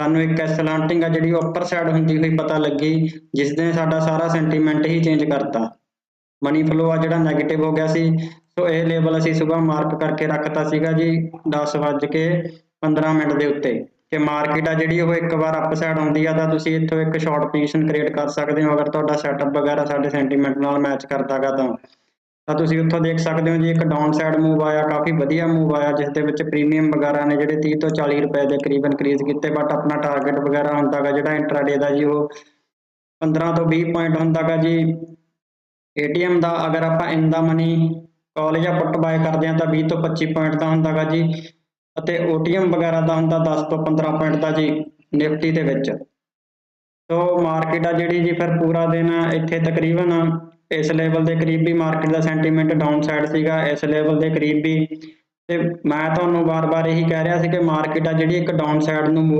ਸਾਨੂੰ ਇੱਕ ਐਸਲਾਂਟਿੰਗ ਆ ਜਿਹੜੀ ਉੱਪਰ ਸਾਈਡ ਹੁੰਦੀ ਹੋਈ ਪਤਾ ਲੱਗੀ ਜਿਸ ਨੇ ਸਾਡਾ ਸਾਰਾ ਸੈਂਟੀਮੈਂਟ ਹੀ ਚੇਂਜ ਕਰਤਾ। ਮਨੀ ਫਲੋ ਆ ਜਿਹੜਾ 네ਗੇਟਿਵ ਹੋ ਗਿਆ ਸੀ, ਸੋ ਇਹ ਲੈਵਲ ਅਸੀਂ ਸਵੇਰ ਮਾਰਕ ਕਰਕੇ ਰੱਖਤਾ ਸੀਗਾ ਜੀ 10 ਵੱਜ ਕੇ 15 ਮਿੰਟ ਦੇ ਉੱਤੇ। ਕਿ ਮਾਰਕੀਟ ਆ ਜਿਹੜੀ ਉਹ ਇੱਕ ਵਾਰ ਅਪ ਸਾਈਡ ਆਉਂਦੀ ਆ, ਤਾਂ ਤੁਸੀਂ ਇੱਥੋਂ ਇੱਕ ਸ਼ਾਰਟ ਪੋਜੀਸ਼ਨ ਕ੍ਰੀਏਟ ਕਰ ਸਕਦੇ ਹੋ, ਅਗਰ ਤੁਹਾਡਾ ਸੈਟਅਪ ਵਗੈਰਾ ਸਾਡੇ ਸੈਂਟੀਮੈਂਟ ਨਾਲ ਮੈਚ ਕਰਦਾਗਾ ਤਾਂ। ਤਾਂ ਤੁਸੀਂ ਉੱਥੋਂ ਦੇਖ ਸਕਦੇ ਹੋ ਜੀ, ਇੱਕ ਡਾਊਨ ਸਾਈਡ ਮੂਵ ਆਇਆ, ਕਾਫੀ ਵਧੀਆ ਮੂਵ ਆਇਆ ਜਿਸ ਦੇ ਵਿੱਚ ਪ੍ਰੀਮੀਅਮ ਵਗੈਰਾ ਨੇ ਜਿਹੜੇ 30 ਤੋਂ 40 ਰੁਪਏ ਦੇ ਕਰੀਬ ਇਨਕਰੀਜ਼ ਕੀਤੇ ਬਟ ਆਪਣਾ ਟਾਰਗੇਟ ਵਗੈਰਾ ਹੁੰਦਾਗਾ, ਜਿਹੜਾ ਇੰਟਰਾਡੇ ਦਾ ਜੀ ਉਹ 15 ਤੋਂ 20 ਪੁਆਇੰਟ ਹੁੰਦਾਗਾ ਜੀ। ਏਟੀਐਮ ਦਾ ਅਗਰ ਆਪਾਂ ਇਨ ਦਾ ਮਨੀ ਕਾਲ ਜਾਂ ਪੁੱਟ ਬਾਏ ਕਰਦੇ ਹਾਂ ਤਾਂ 20 ਤੋਂ 25 ਪੁਆਇੰਟ ਦਾ ਹੁੰਦਾਗਾ ਜੀ, ਅਤੇ ਓਟੀਐਮ ਵਗੈਰਾ ਦਾ ਹੁੰਦਾ 10 ਤੋਂ 15 ਪੁਆਇੰਟ ਦਾ ਜੀ, ਨਿਫਟੀ ਦੇ ਵਿੱਚ। ਸੋ ਮਾਰਕੀਟ ਆ ਜਿਹੜੀ ਜੀ, ਫਿਰ ਪੂਰਾ ਦਿਨ ਇੱਥੇ ਤਕਰੀਬਨ ਇਸ ਲੈਵਲ ਦੇ ਕਰੀਬ ਵੀ ਮਾਰਕੀਟ ਦਾ ਸੈਂਟੀਮੈਂਟ ਡਾਊਨ ਸਾਈਡ ਸੀਗਾ, ਇਸ ਲੈਵਲ ਦੇ ਕਰੀਬ। ਵੀ ਤੇ ਮੈਂ ਤੁਹਾਨੂੰ ਵਾਰ-ਵਾਰ ਇਹੀ ਕਹਿ ਰਿਹਾ ਸੀ ਕਿ ਮਾਰਕੀਟ ਆ ਜਿਹੜੀ ਇੱਕ ਡਾਊਨ ਸਾਈਡ ਨੂੰ